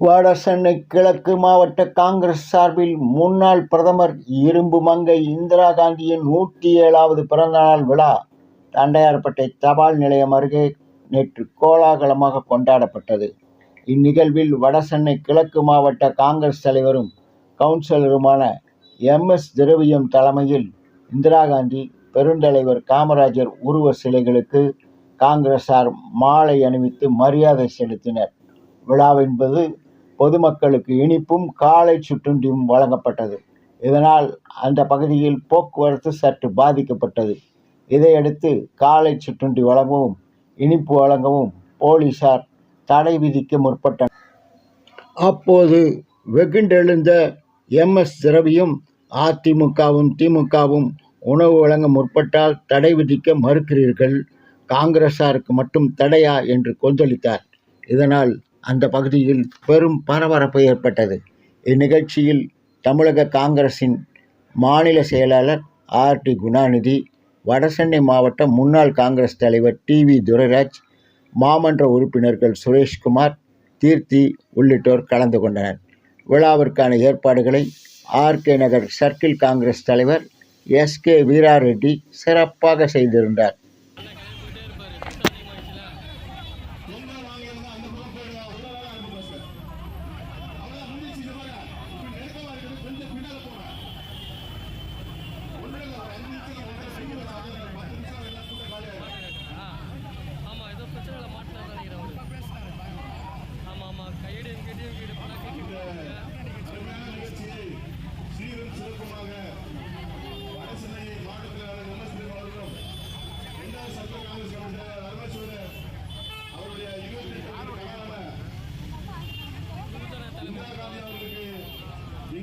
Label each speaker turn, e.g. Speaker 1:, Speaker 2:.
Speaker 1: வடசென்னை கிழக்கு மாவட்ட காங்கிரஸ் சார்பில் முன்னாள் பிரதமர் இரும்பு மங்கை இந்திரா காந்தியின் நூற்றி ஏழாவது பிறந்தநாள் விழா. தண்டையார்பேட்டை தபால் நிலையம் அருகே நேற்று கோலாகலமாக கொண்டாடப்பட்டது. இந்நிகழ்வில் வடசென்னை கிழக்கு மாவட்ட காங்கிரஸ் தலைவரும் கவுன்சிலருமான எம். எஸ். திரவியம் தலைமையில் இந்திரா காந்தி பெருந்தலைவர் காமராஜர் உருவ சிலைகளுக்கு காங்கிரசார் மாலை அணிவித்து மரியாதை செலுத்தினர். விழாவென்பது பொதுமக்களுக்கு இனிப்பும் காலை சுற்றுண்டியும் வழங்கப்பட்டது. இதனால் அந்த பகுதியில் போக்குவரத்து சற்று பாதிக்கப்பட்டது. இதையடுத்து காலை சுற்றுண்டி வழங்கவும் இனிப்பு வழங்கவும் போலீசார் தடை விதிக்க முற்பட்டனர். அப்போது வெகுண்டெழுந்த எம். எஸ். திரவியும் அதிமுகவும் திமுகவும் உணவு வழங்க முற்பட்டால் தடை விதிக்க மறுக்கிறீர்கள். காங்கிரசாருக்கு மட்டும் தடையா என்று கொந்தளித்தார். இதனால் அந்த பகுதியில் பெரும் பரபரப்பு ஏற்பட்டது. இந்நிகழ்ச்சியில் தமிழக காங்கிரசின் மாநில செயலாளர் ஆர். டி. குணாநிதி வடசென்னை மாவட்ட முன்னாள் காங்கிரஸ் தலைவர் டி. வி. துரைராஜ் மாமன்ற உறுப்பினர்கள் சுரேஷ்குமார் கீர்த்தி உள்ளிட்டோர் கலந்து கொண்டனர். விழாவிற்கான ஏற்பாடுகளை ஆர்கே நகர் சர்க்கிள் காங்கிரஸ் தலைவர் எஸ். கே. வீராரெட்டி சிறப்பாக செய்திருந்தார்.